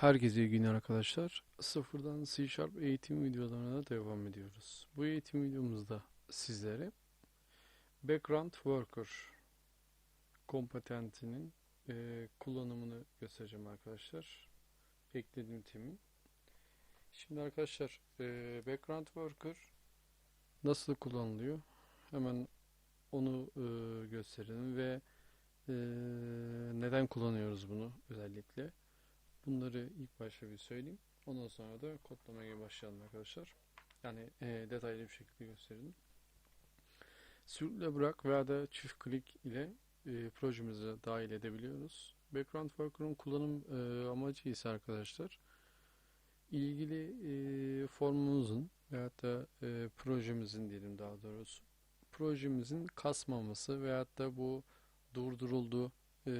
Herkese iyi günler arkadaşlar. Sıfırdan C Sharp eğitim videolarına devam ediyoruz. Bu eğitim videomuzda sizlere Background Worker kompetentinin e, kullanımını göstereceğim arkadaşlar. Eklediğim temin. Şimdi arkadaşlar e, Background Worker nasıl kullanılıyor? Hemen onu e, gösterelim ve e, neden kullanıyoruz bunu özellikle? Bunları ilk başta bir söyleyeyim. Ondan sonra da kodlamaya başlayalım arkadaşlar. Yani e, detaylı bir şekilde gösterelim. Sürükle bırak veya da çift klik ile e, projemize dahil edebiliyoruz. Background Worker'ın kullanım e, amacı ise arkadaşlar ilgili e, formumuzun veyahut da e, projemizin diyelim daha doğrusu projemizin kasmaması veyahut da bu durduruldu e,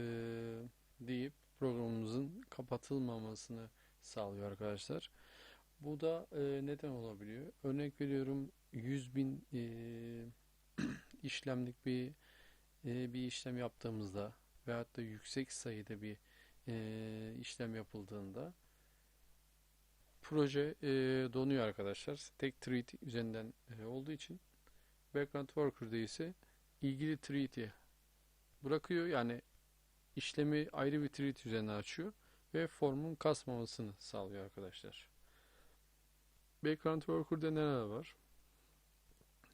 deyip programımızın kapatılmamasını sağlıyor arkadaşlar. Bu da e, neden olabiliyor? Örnek veriyorum 100 bin e, işlemlik bir e, bir işlem yaptığımızda veyahut da yüksek sayıda bir e, işlem yapıldığında proje e, donuyor arkadaşlar. Tek thread üzerinden e, olduğu için background worker'da ise ilgili thread'i bırakıyor. Yani işlemi ayrı bir thread üzerine açıyor ve formun kasmamasını sağlıyor arkadaşlar. Background Worker'da neler var?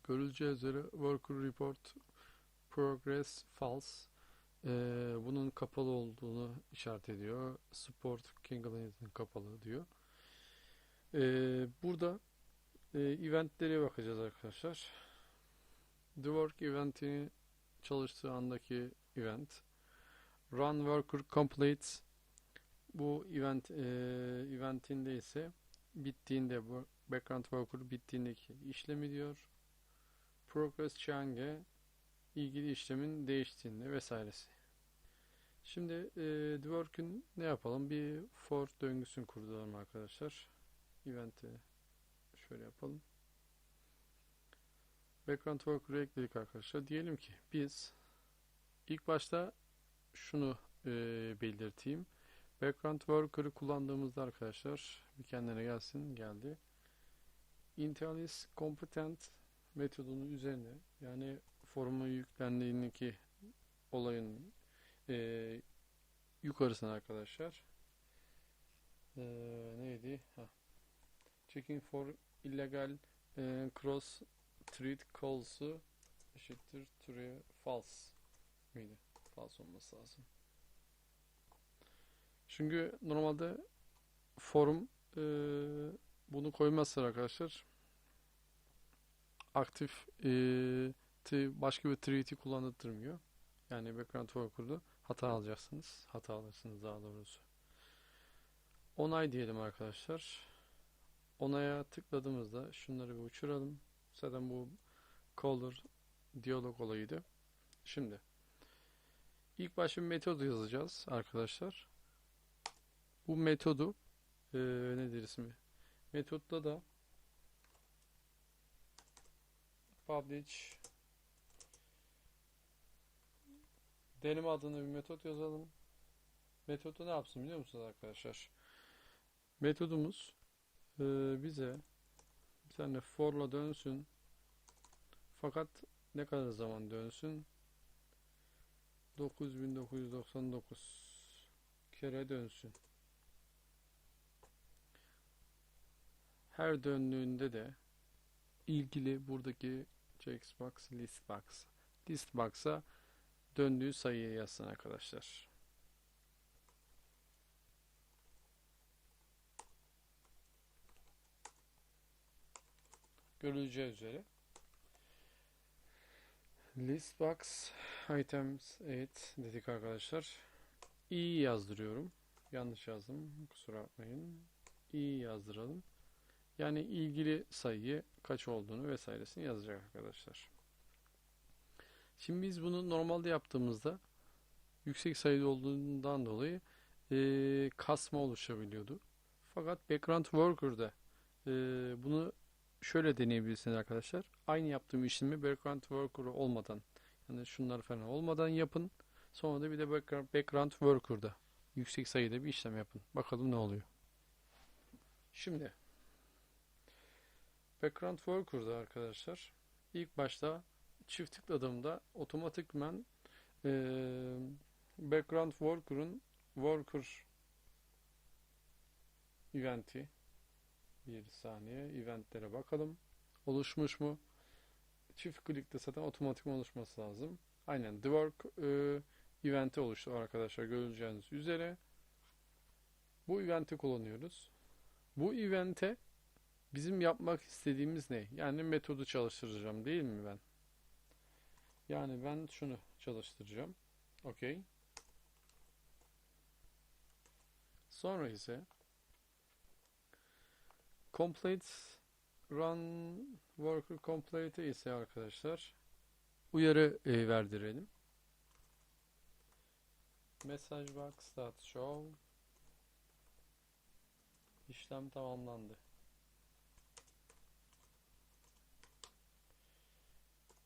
Görüleceği üzere Worker Report Progress False ee, bunun kapalı olduğunu işaret ediyor. Support Kinglet'in kapalı diyor. Ee, burada e, eventlere bakacağız arkadaşlar. The Work eventini çalıştığı andaki event Run Worker Completes bu event e, eventinde ise bittiğinde bu background worker bittiğindeki işlemi diyor. Progress change ilgili işlemin değiştiğinde vesairesi. Şimdi e, work'ün ne yapalım? Bir for döngüsünü kurduralım arkadaşlar. Event'i şöyle yapalım. Background worker'ı ekledik arkadaşlar. Diyelim ki biz ilk başta şunu e, belirteyim. Background Worker'ı kullandığımızda arkadaşlar bir kendine gelsin geldi. Intelis Competent metodunun üzerine yani formun yüklendiğindeki olayın e, yukarısına arkadaşlar e, neydi? Ha. Checking for illegal e, cross thread calls'u eşittir true false miydi? False olması lazım. Çünkü normalde forum e, bunu koymazsa arkadaşlar aktif e, başka bir treaty kullandırmıyor. Yani background worker'da hata alacaksınız. Hata alırsınız daha doğrusu. Onay diyelim arkadaşlar. Onaya tıkladığımızda şunları bir uçuralım. Zaten bu caller diyalog olayıydı. Şimdi İlk başta bir metod yazacağız arkadaşlar. Bu metodu e, nedir ismi? Metodda da publish deneme adını bir metot yazalım. Metodu ne yapsın biliyor musunuz arkadaşlar? Metodumuz e, bize bir tane for'la dönsün. Fakat ne kadar zaman dönsün? 9999 kere dönsün. Her döndüğünde de ilgili buradaki checkbox listbox listbox'a döndüğü sayıyı yazsın arkadaşlar. Görüleceği üzere Listbox items 8 dedik arkadaşlar. i yazdırıyorum. Yanlış yazdım. Kusura bakmayın. i yazdıralım. Yani ilgili sayıyı kaç olduğunu vesairesini yazacak arkadaşlar. Şimdi biz bunu normalde yaptığımızda yüksek sayıda olduğundan dolayı e, kasma oluşabiliyordu. Fakat background worker'da e, bunu şöyle deneyebilirsiniz arkadaşlar. Aynı yaptığım işlemi background worker olmadan yani şunlar falan olmadan yapın. Sonra da bir de background worker'da yüksek sayıda bir işlem yapın. Bakalım ne oluyor. Şimdi background worker'da arkadaşlar ilk başta çift tıkladığımda otomatikman eee background worker'ın worker eventi bir saniye eventlere bakalım. Oluşmuş mu? Çift klikte zaten otomatik oluşması lazım. Aynen the work e, eventi oluştu arkadaşlar göreceğiniz üzere. Bu eventi kullanıyoruz. Bu evente bizim yapmak istediğimiz ne? Yani metodu çalıştıracağım değil mi ben? Yani ben şunu çalıştıracağım. Okey. Sonra ise complete run worker complete ise arkadaşlar uyarı e, verdirelim. Message box dot show işlem tamamlandı.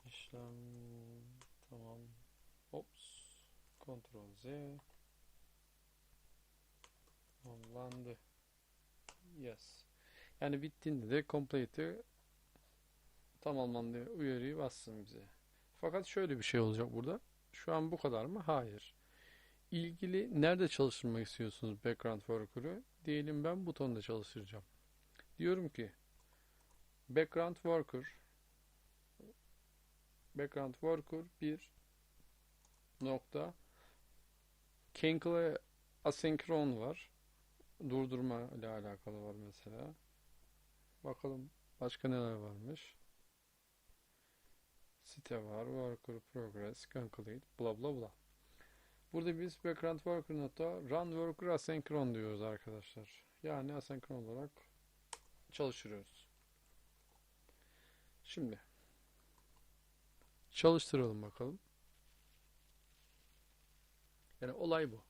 İşlem tamam. Ops. Ctrl Z. Tamamlandı. Yes. Yani bittiğinde de complete'i tamamlandı uyarıyı bassın bize. Fakat şöyle bir şey olacak burada. Şu an bu kadar mı? Hayır. İlgili nerede çalıştırmak istiyorsunuz background worker'ı? Diyelim ben butonda çalıştıracağım. Diyorum ki background worker background worker bir nokta cancel asenkron var. Durdurma ile alakalı var mesela. Bakalım başka neler varmış. Site var. Worker progress, conclude, bla bla bla. Burada biz background worker nokta run worker asenkron diyoruz arkadaşlar. Yani asenkron olarak çalıştırıyoruz. Şimdi çalıştıralım bakalım. Yani olay bu.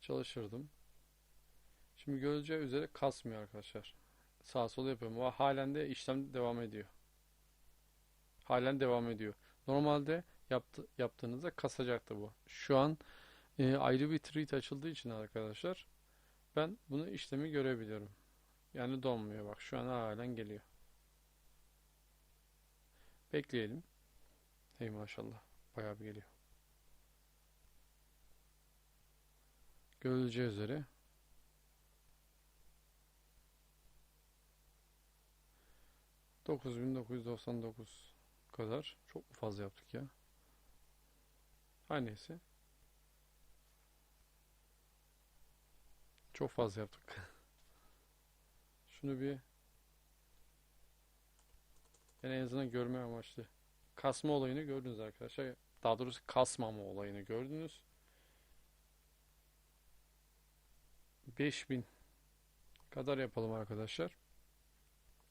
Çalıştırdım. Şimdi görüleceği üzere kasmıyor arkadaşlar. Sağ sol yapıyorum. Ama halen de işlem devam ediyor. Halen devam ediyor. Normalde yaptı, yaptığınızda kasacaktı bu. Şu an e, ayrı bir tweet açıldığı için arkadaşlar ben bunu işlemi görebiliyorum. Yani donmuyor bak şu an halen geliyor. Bekleyelim. Hey maşallah. Bayağı bir geliyor. Görüleceği üzere 9999 kadar çok mu fazla yaptık ya? Her neyse. Çok fazla yaptık. Şunu bir yani en azından görme amaçlı. Kasma olayını gördünüz arkadaşlar. Daha doğrusu kasmama olayını gördünüz. 5000 kadar yapalım arkadaşlar.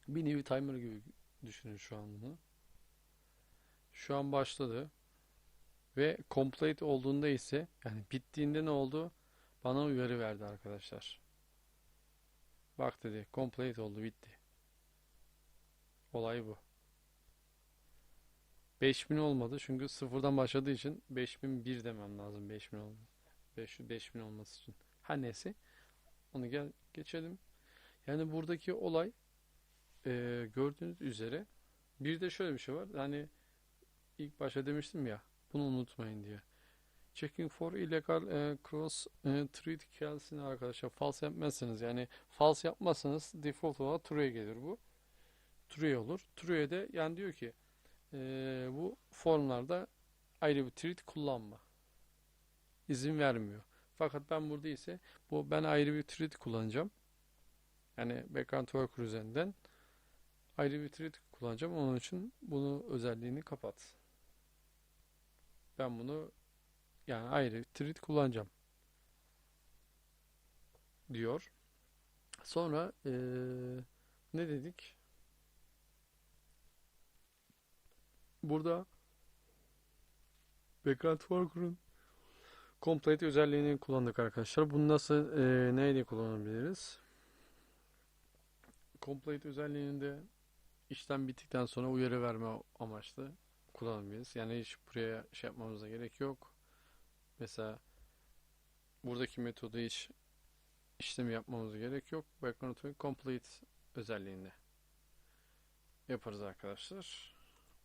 Bir nevi timer gibi düşünün şu an bunu. Şu an başladı. Ve complete olduğunda ise yani bittiğinde ne oldu? Bana uyarı verdi arkadaşlar. Bak dedi complete oldu bitti. Olay bu. 5000 olmadı çünkü sıfırdan başladığı için 5001 demem lazım 5000 olması. 500 5000 olması için. Her neyse onu gel geçelim. Yani buradaki olay e, gördüğünüz üzere bir de şöyle bir şey var. Hani ilk başta demiştim ya bunu unutmayın diye. Checking for illegal e, cross e, thread kelsini arkadaşlar false yapmazsanız yani false yapmazsanız default olarak true'ye gelir bu. True olur. True'de yani diyor ki e, bu formlarda ayrı bir thread kullanma. izin vermiyor. Fakat ben burada ise bu ben ayrı bir thread kullanacağım. Yani background worker üzerinden ayrı bir thread kullanacağım. Onun için bunu özelliğini kapat. Ben bunu yani ayrı thread kullanacağım. Diyor. Sonra ee, ne dedik? Burada background worker'ın complete özelliğini kullandık arkadaşlar. Bunu nasıl e, neyle kullanabiliriz? Complete özelliğinde işlem bittikten sonra uyarı verme amaçlı kullanabiliriz. Yani hiç buraya şey yapmamıza gerek yok. Mesela buradaki metodu hiç işlemi yapmamız gerek yok. Background ve complete özelliğinde yaparız arkadaşlar.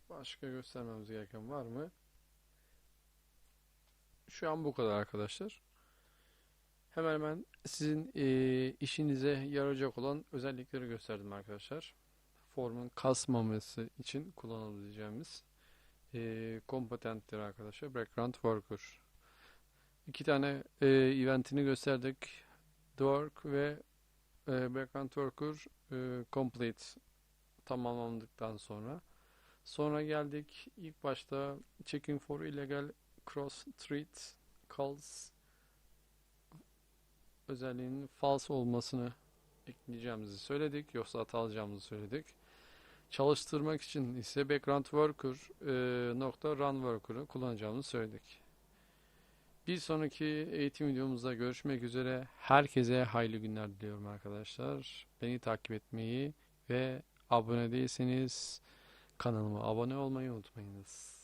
Başka göstermemiz gereken var mı? Şu an bu kadar arkadaşlar. Hemen hemen sizin eee, işinize yarayacak olan özellikleri gösterdim arkadaşlar. Formun kasmaması için kullanabileceğimiz eee kompetenttir arkadaşlar. Background Worker. İki tane eee, eventini gösterdik. The ve eee, Background Worker eee, Complete tamamlandıktan sonra. Sonra geldik ilk başta Checking for Illegal Cross Street Calls özelliğinin false olmasını ekleyeceğimizi söyledik. Yoksa hata alacağımızı söyledik. Çalıştırmak için ise background e, nokta run kullanacağımızı söyledik. Bir sonraki eğitim videomuzda görüşmek üzere. Herkese hayırlı günler diliyorum arkadaşlar. Beni takip etmeyi ve abone değilseniz kanalıma abone olmayı unutmayınız.